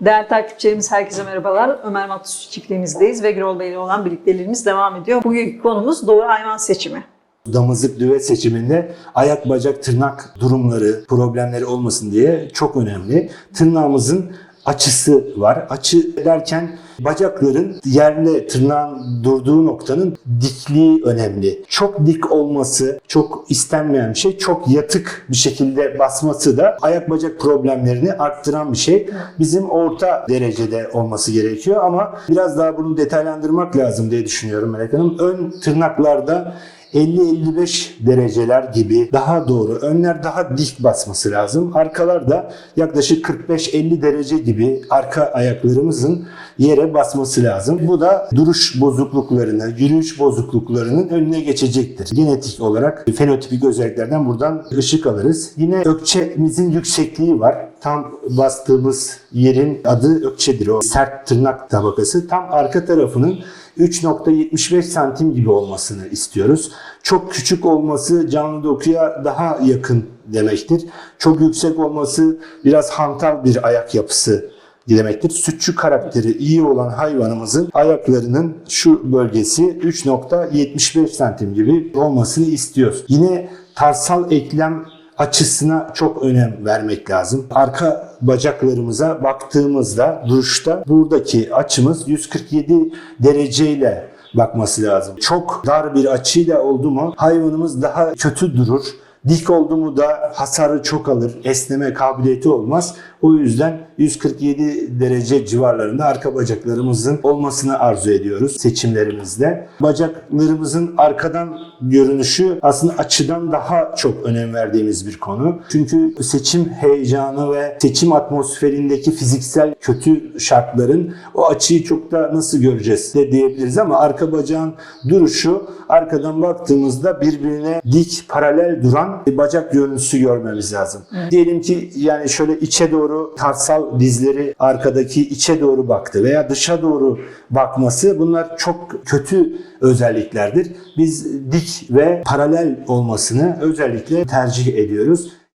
Değerli takipçilerimiz herkese merhabalar. Ömer Matus çiftliğimizdeyiz ve Grol Bey ile olan birliktelerimiz devam ediyor. Bugünkü konumuz doğru hayvan seçimi. damızlık düve seçiminde ayak bacak tırnak durumları, problemleri olmasın diye çok önemli. Tırnağımızın açısı var. Açı derken bacakların yerle tırnağın durduğu noktanın dikliği önemli. Çok dik olması çok istenmeyen bir şey. Çok yatık bir şekilde basması da ayak bacak problemlerini arttıran bir şey. Bizim orta derecede olması gerekiyor ama biraz daha bunu detaylandırmak lazım diye düşünüyorum Melek Hanım. Ön tırnaklarda 50-55 dereceler gibi daha doğru. Önler daha dik basması lazım. Arkalar da yaklaşık 45-50 derece gibi arka ayaklarımızın yere basması lazım. Bu da duruş bozukluklarını, yürüyüş bozukluklarının önüne geçecektir. Genetik olarak fenotipik özelliklerden buradan ışık alırız. Yine ökçemizin yüksekliği var. Tam bastığımız yerin adı ökçedir. O sert tırnak tabakası. Tam arka tarafının 3.75 santim gibi olmasını istiyoruz. Çok küçük olması canlı dokuya daha yakın demektir. Çok yüksek olması biraz hantal bir ayak yapısı demektir. Sütçü karakteri iyi olan hayvanımızın ayaklarının şu bölgesi 3.75 santim gibi olmasını istiyoruz. Yine tarsal eklem açısına çok önem vermek lazım. Arka bacaklarımıza baktığımızda duruşta buradaki açımız 147 dereceyle bakması lazım. Çok dar bir açıyla oldu mu hayvanımız daha kötü durur. Dik oldu mu da hasarı çok alır. Esneme kabiliyeti olmaz. O yüzden 147 derece civarlarında arka bacaklarımızın olmasını arzu ediyoruz seçimlerimizde. Bacaklarımızın arkadan görünüşü aslında açıdan daha çok önem verdiğimiz bir konu. Çünkü seçim heyecanı ve seçim atmosferindeki fiziksel kötü şartların o açıyı çok da nasıl göreceğiz de diyebiliriz ama arka bacağın duruşu arkadan baktığımızda birbirine dik paralel duran bacak görüntüsü görmemiz lazım. Diyelim ki yani şöyle içe doğru tarsal dizleri arkadaki içe doğru baktı veya dışa doğru bakması bunlar çok kötü özelliklerdir. Biz dik ve paralel olmasını özellikle tercih ediyoruz.